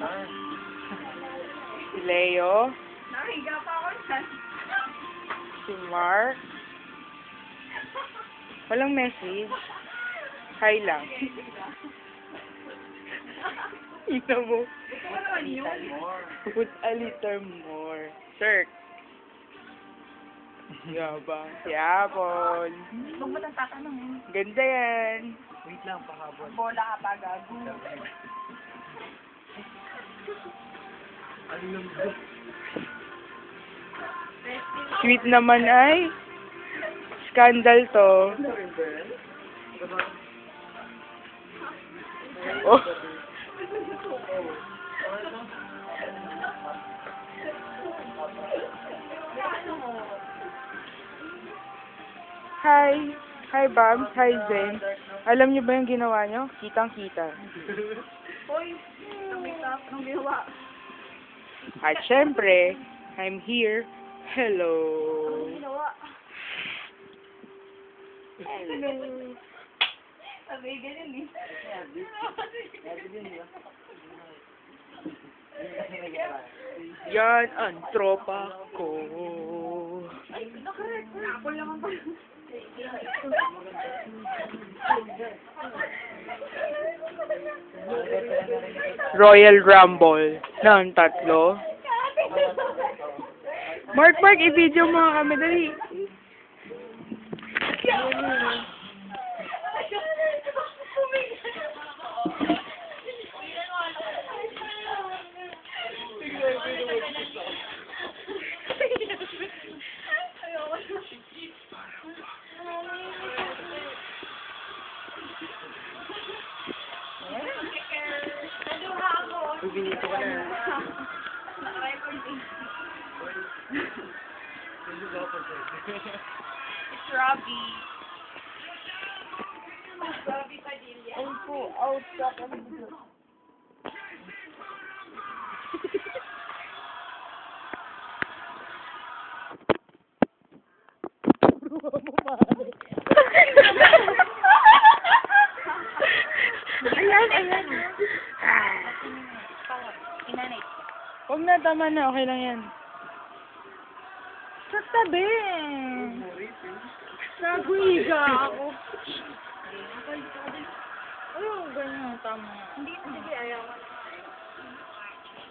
Si Leo. Nahiga pa ako dyan. Si Mark. Walang message. Hi lang. Ina mo. Put a little more. Sir. Yabang. Si Apple. Huwag mo nang tatanungin. Ganda yan. Wait lang, pahabol. Bola ka pa, gago. Sweet naman ay. Scandal to. Oh. Hi. Bams. Hi, Zen. Alam niyo ba yung ginawa niyo? Kitang-kita. Hoy. Anong ginawa? At syempre, I'm here. Hello. Anong ginawa? Hello. Sabi, ganyan eh. Yan ang tropa ko. Ay, nakarek. Apple naman pa. Royal Rumble ng tatlo. Mark, Mark, i-video mo kami, dali. Binito ka na. It's Robbie. Robbie Padilla. Ay po, out ka pa Ayan, na, tama na. Okay lang yan. Sa tabi. Naguhiga ako. Ayun, ganyan. Tama. Hindi, sige, ayaw.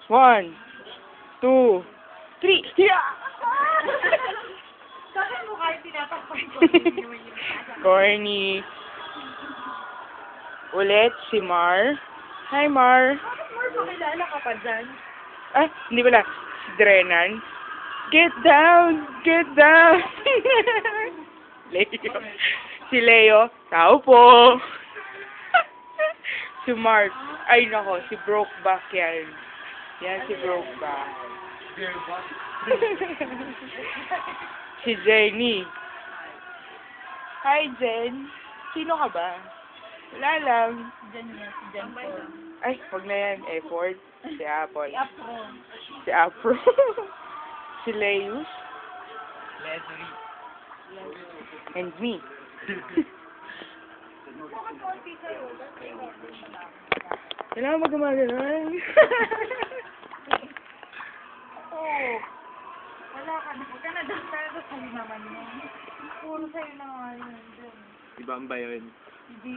One, two, three. Yeah! Sa akin mo kahit tinatakpan ko. Corny. Ulit, si Mar. Hi, Mar. Bakit more pakilala ka pa dyan? Ah, hindi pala. Si Drenan. Get down! Get down! Leo. Si Leo. Tao po. si Mark. Ay, nako. Si Brokeback yan. Yan si Brokeback. si Jenny. Hi, Jen. Sino ka ba? Wala lang. Yan, si Jan Paul. Ay, wag na yan. Effort. Si Apple. Si Afro. Si Afro. si Leus. Leslie. And me. Kailangan mo gumaganon. Oo. Wala ka na. Huwag ka na doon. Pero sa'yo naman yun. Puro sa'yo na nga yun. Si Bam ba yun?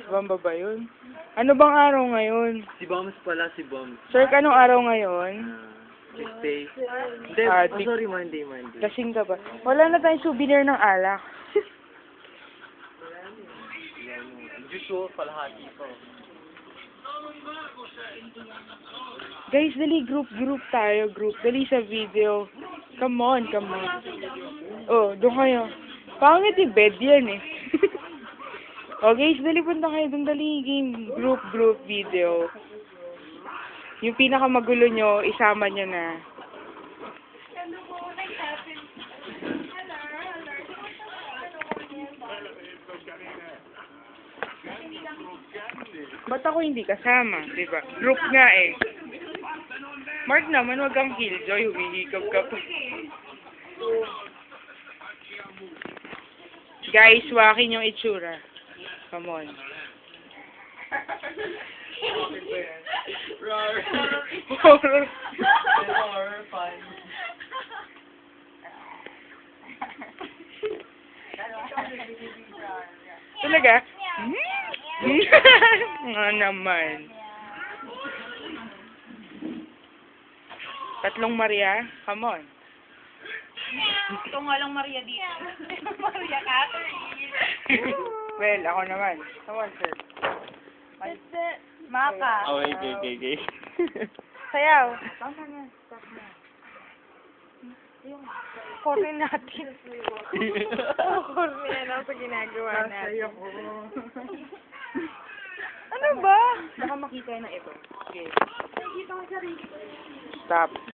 Bamba ba yun? Ano bang araw ngayon? Si Bams pala, si Bams. Sir, anong araw ngayon? Ah, Tuesday. Hindi, Ah, oh, di- sorry, Monday, Monday. Lasing ka ba? Wala na tayong souvenir ng alak. Usual, palahati ko. Guys, dali group group tayo, group. Dali sa video. Come on, come on. Oh, doon kayo. Pangit yung bed yan eh. Oh guys, dali punta kayo doon. Dali game group group video. Yung pinakamagulo nyo, isama nyo na. Ba't ako hindi kasama? Diba? Group nga eh. Mark naman, wag kang killjoy. Humihikab ka pa. Guys, wakin yung itsura. Come on. Roar. Horror. Horror fun. Talaga? Nga naman. Tatlong Maria? Come on. Ito nga lang Maria dito. Maria Catherine. Well, ako naman. Come on, sir. Maka. Okay, okay, okay, okay. Sayaw. Tama na. Stop na. Yung corny natin. corny ano sa ginagawa natin. ano ba? Stop.